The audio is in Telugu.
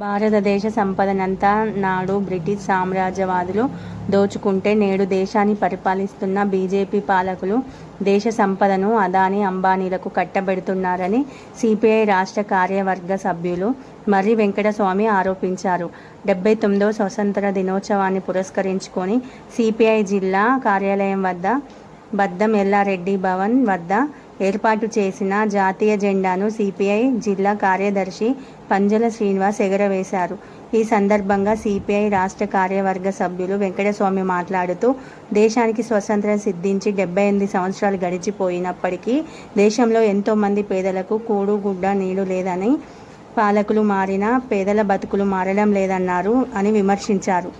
భారతదేశ సంపదనంతా నాడు బ్రిటిష్ సామ్రాజ్యవాదులు దోచుకుంటే నేడు దేశాన్ని పరిపాలిస్తున్న బీజేపీ పాలకులు దేశ సంపదను అదానీ అంబానీలకు కట్టబెడుతున్నారని సిపిఐ రాష్ట్ర కార్యవర్గ సభ్యులు మర్రి వెంకటస్వామి ఆరోపించారు. డెబ్బై తొమ్మిదో స్వతంత్ర దినోత్సవాన్ని పురస్కరించుకొని సిపిఐ జిల్లా కార్యాలయం వద్ద బద్దం ఎల్లారెడ్డి భవన్ వద్ద ఏర్పాటు చేసిన జాతీయ జెండాను సిపిఐ జిల్లా కార్యదర్శి పంజల శ్రీనివాస్ ఎగరవేశారు. ఈ సందర్భంగా సిపిఐ రాష్ట్ర కార్యవర్గ సభ్యులు వెంకటస్వామి మాట్లాడుతూ దేశానికి స్వతంత్రం సిద్ధించి డెబ్బై ఎనిమిది సంవత్సరాలు గడిచిపోయినప్పటికీ దేశంలో ఎంతోమంది పేదలకు కూడు గుడ్డ నీడు లేదని పాలకులు మారినా పేదల బతుకులు మారడం లేదన్నారు అని విమర్శించారు.